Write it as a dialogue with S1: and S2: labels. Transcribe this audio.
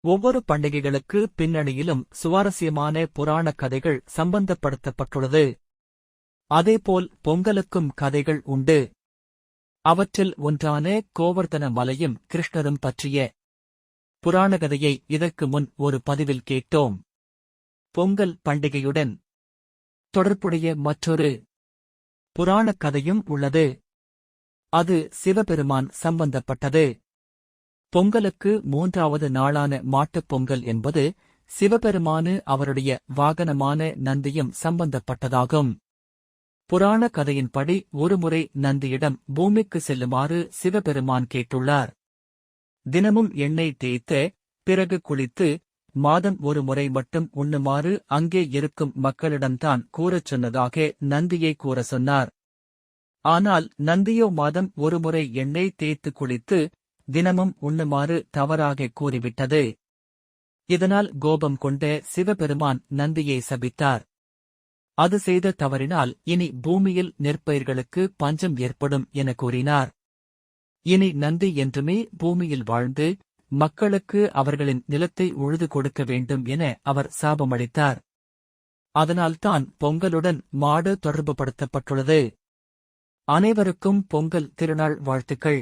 S1: ஒவ்வொரு பண்டிகைகளுக்கு பின்னணியிலும் சுவாரஸ்யமான புராணக் கதைகள் சம்பந்தப்படுத்தப்பட்டுள்ளது. அதேபோல் பொங்கலுக்கும் கதைகள் உண்டு. அவற்றில் ஒன்றான கோவர்தன மலையும் கிருஷ்ணரும் பற்றிய புராண கதையை இதற்கு முன் ஒரு பதிவில் கேட்டோம். பொங்கல் பண்டிகையுடன் தொடர்புடைய மற்றொரு புராணக் கதையும் உள்ளது. அது சிவபெருமான் சம்பந்தப்பட்டது. பொங்கலுக்கு மூன்றாவது நாளான மாட்டுப் பொங்கல் என்பது சிவபெருமானு அவருடைய வாகனமான நந்தியும் சம்பந்தப்பட்டதாகும். புராண கதையின்படி ஒருமுறை நந்தியிடம் பூமிக்கு செல்லுமாறு சிவபெருமான் கேட்டுள்ளார். தினமும் எண்ணெய் தேய்த்து பிறகு குளித்து மாதம் ஒரு முறை மட்டும் உண்ணுமாறு அங்கே இருக்கும் மக்களிடம்தான் கூறச் சொன்னதாக நந்தியை கூற சொன்னார். ஆனால் நந்தியோ மாதம் ஒருமுறை எண்ணெய் தேய்த்து குளித்து தினமும் உண்ணுமாறு தவறாக கூறிவிட்டது. இதனால் கோபம் கொண்ட சிவபெருமான் நந்தியை சபித்தார். அது செய்த தவறினால் இனி பூமியில் நெற்பயிர்களுக்கு பஞ்சம் ஏற்படும் என கூறினார். இனி நந்தி என்றுமே பூமியில் வாழ்ந்து மக்களுக்கு அவர்களின் நிலத்தை உழுது கொடுக்க வேண்டும் என அவர் சாபமளித்தார். அதனால்தான் பொங்கலுடன் மாடு தொடர்புபடுத்தப்பட்டுள்ளது. அனைவருக்கும் பொங்கல் திருநாள் வாழ்த்துக்கள்.